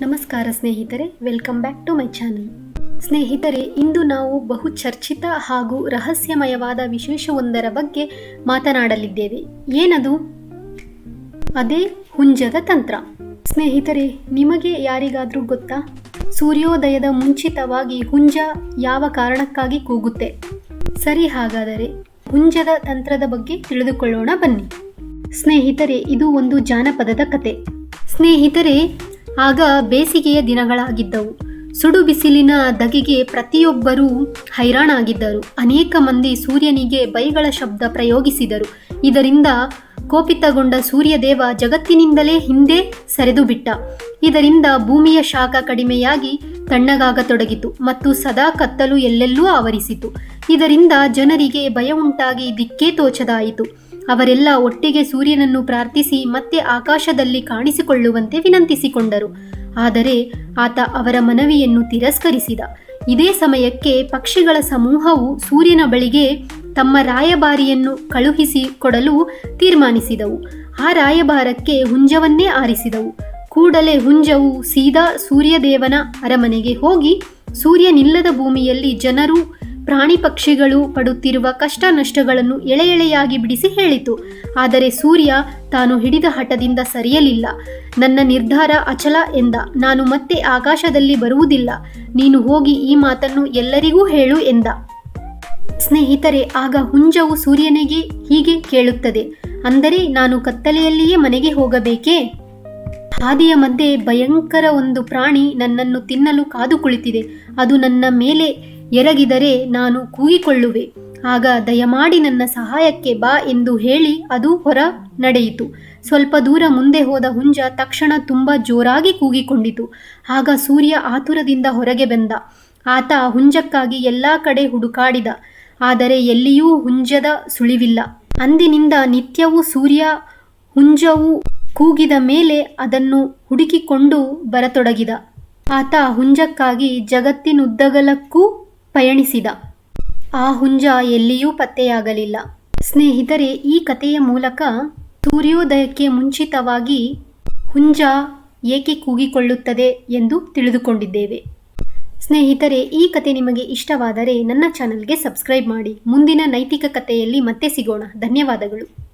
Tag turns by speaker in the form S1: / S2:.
S1: ನಮಸ್ಕಾರ ಸ್ನೇಹಿತರೆ welcome back to my channel ಸ್ನೇಹಿತರೆ, ಇಂದು ನಾವು ಬಹು ಚರ್ಚಿತ ಹಾಗೂ ರಹಸ್ಯಮಯವಾದ ವಿಶೇಷವೊಂದರ ಬಗ್ಗೆ ಮಾತನಾಡಲಿದ್ದೇವೆ. ಏನದು? ಅದೇ ಹುಂಜದ ತಂತ್ರ. ಸ್ನೇಹಿತರೆ, ನಿಮಗೆ ಯಾರಿಗಾದರೂ ಗೊತ್ತಾ? ಸೂರ್ಯೋದಯದ ಮುಂಚಿತವಾಗಿ ಹುಂಜ ಯಾವ ಕಾರಣಕ್ಕಾಗಿ ಕೂಗುತ್ತೆ? ಸರಿ ಹಾಗಾದರೆ, ಹುಂಜದ ತಂತ್ರದ ಬಗ್ಗೆ ತಿಳಿದುಕೊಳ್ಳೋಣ ಬನ್ನಿ. ಸ್ನೇಹಿತರೆ, ಇದು ಒಂದು ಜಾನಪದದ ಕತೆ. ಸ್ನೇಹಿತರೆ ಆಗ ಬೇಸಿಗೆಯ ದಿನಗಳಾಗಿದ್ದವು. ಸುಡು ಬಿಸಿಲಿನ ದಗಿಗೆ ಪ್ರತಿಯೊಬ್ಬರೂ ಹೈರಾಣಾಗಿದ್ದರು. ಅನೇಕ ಮಂದಿ ಸೂರ್ಯನಿಗೆ ಬೈಗಳ ಶಬ್ದ ಪ್ರಯೋಗಿಸಿದರು. ಇದರಿಂದ ಕೋಪಿತಗೊಂಡ ಸೂರ್ಯದೇವ ಜಗತ್ತಿನಿಂದಲೇ ಹಿಂದೆ ಸರಿದು ಬಿಟ್ಟ. ಇದರಿಂದ ಭೂಮಿಯ ಶಾಖ ಕಡಿಮೆಯಾಗಿ ತಣ್ಣಗಾಗತೊಡಗಿತು ಮತ್ತು ಸದಾ ಕತ್ತಲು ಎಲ್ಲೆಲ್ಲೂ ಆವರಿಸಿತು. ಇದರಿಂದ ಜನರಿಗೆ ಭಯ ಉಂಟಾಗಿ ದಿಕ್ಕೇ ತೋಚದಾಯಿತು. ಅವರೆಲ್ಲ ಒಟ್ಟಿಗೆ ಸೂರ್ಯನನ್ನು ಪ್ರಾರ್ಥಿಸಿ ಮತ್ತೆ ಆಕಾಶದಲ್ಲಿ ಕಾಣಿಸಿಕೊಳ್ಳುವಂತೆ ವಿನಂತಿಸಿಕೊಂಡರು. ಆದರೆ ಆತ ಅವರ ಮನವಿಯನ್ನು ತಿರಸ್ಕರಿಸಿದ. ಇದೇ ಸಮಯಕ್ಕೆ ಪಕ್ಷಿಗಳ ಸಮೂಹವು ಸೂರ್ಯನ ಬಳಿಗೆ ತಮ್ಮ ರಾಯಭಾರಿಯನ್ನು ಕಳುಹಿಸಿ ಕೊಡಲು ತೀರ್ಮಾನಿಸಿದವು. ಆ ರಾಯಭಾರಕ್ಕೆ ಹುಂಜವನ್ನೇ ಆರಿಸಿದವು. ಕೂಡಲೇ ಹುಂಜವು ಸೀದಾ ಸೂರ್ಯದೇವನ ಅರಮನೆಗೆ ಹೋಗಿ ಸೂರ್ಯನಿಲ್ಲದ ಭೂಮಿಯಲ್ಲಿ ಜನರು ಪ್ರಾಣಿ ಪಕ್ಷಿಗಳು ಪಡುತ್ತಿರುವ ಕಷ್ಟ ನಷ್ಟಗಳನ್ನು ಎಳೆ ಎಳೆಯಾಗಿ ಬಿಡಿಸಿ ಹೇಳಿತು. ಆದರೆ ಸೂರ್ಯ ತಾನು ಹಿಡಿದ ಹಠದಿಂದ ಸರಿಯಲಿಲ್ಲ. ನನ್ನ ನಿರ್ಧಾರ ಅಚಲ ಎಂದ. ನಾನು ಮತ್ತೆ ಆಕಾಶದಲ್ಲಿ ಬರುವುದಿಲ್ಲ. ನೀನು ಹೋಗಿ ಈ ಮಾತನ್ನು ಎಲ್ಲರಿಗೂ ಹೇಳು ಎಂದ. ಸ್ನೇಹಿತರೆ, ಆಗ ಹುಂಜವು ಸೂರ್ಯನಿಗೆ ಹೀಗೆ ಕೇಳುತ್ತದೆ. ಅಂದರೆ, ನಾನು ಕತ್ತಲೆಯಲ್ಲಿಯೇ ಮನೆಗೆ ಹೋಗಬೇಕೇ? ಹಾದಿಯ ಮಧ್ಯೆ ಭಯಂಕರ ಒಂದು ಪ್ರಾಣಿ ನನ್ನನ್ನು ತಿನ್ನಲು ಕಾದು ಕುಳಿತಿದೆ. ಅದು ನನ್ನ ಮೇಲೆ ಎರಗಿದರೆ ನಾನು ಕೂಗಿಕೊಳ್ಳುವೆ. ಆಗ ದಯಮಾಡಿ ನನ್ನ ಸಹಾಯಕ್ಕೆ ಬಾ ಎಂದು ಹೇಳಿ ಅದು ಹೊರ ನಡೆಯಿತು. ಸ್ವಲ್ಪ ದೂರ ಮುಂದೆ ಹೋದ ಹುಂಜ ತಕ್ಷಣ ತುಂಬ ಜೋರಾಗಿ ಕೂಗಿಕೊಂಡಿತು. ಆಗ ಸೂರ್ಯ ಆತುರದಿಂದ ಹೊರಗೆ ಬಂದ. ಆತ ಹುಂಜಕ್ಕಾಗಿ ಎಲ್ಲ ಕಡೆ ಹುಡುಕಾಡಿದ. ಆದರೆ ಎಲ್ಲಿಯೂ ಹುಂಜದ ಸುಳಿವಿಲ್ಲ. ಅಂದಿನಿಂದ ನಿತ್ಯವೂ ಸೂರ್ಯ ಹುಂಜವು ಕೂಗಿದ ಮೇಲೆ ಅದನ್ನು ಹುಡುಕಿಕೊಂಡು ಬರತೊಡಗಿದ. ಆತ ಹುಂಜಕ್ಕಾಗಿ ಜಗತ್ತಿನುದ್ದಗಲಕ್ಕೂ ಪಯಣಿಸಿದ. ಆ ಹುಂಜ ಎಲ್ಲಿಯೂ ಪತ್ತೆಯಾಗಲಿಲ್ಲ. ಸ್ನೇಹಿತರೆ, ಈ ಕಥೆಯ ಮೂಲಕ ಸೂರ್ಯೋದಯಕ್ಕೆ ಮುಂಚಿತವಾಗಿ ಹುಂಜ ಏಕೆ ಕೂಗಿಕೊಳ್ಳುತ್ತದೆ ಎಂದು ತಿಳಿದುಕೊಂಡಿದ್ದೇವೆ. ಸ್ನೇಹಿತರೆ, ಈ ಕತೆ ನಿಮಗೆ ಇಷ್ಟವಾದರೆ ನನ್ನ ಚಾನಲ್ಗೆ ಸಬ್ಸ್ಕ್ರೈಬ್ ಮಾಡಿ. ಮುಂದಿನ ನೈತಿಕ ಕಥೆಯಲ್ಲಿ ಮತ್ತೆ ಸಿಗೋಣ. ಧನ್ಯವಾದಗಳು.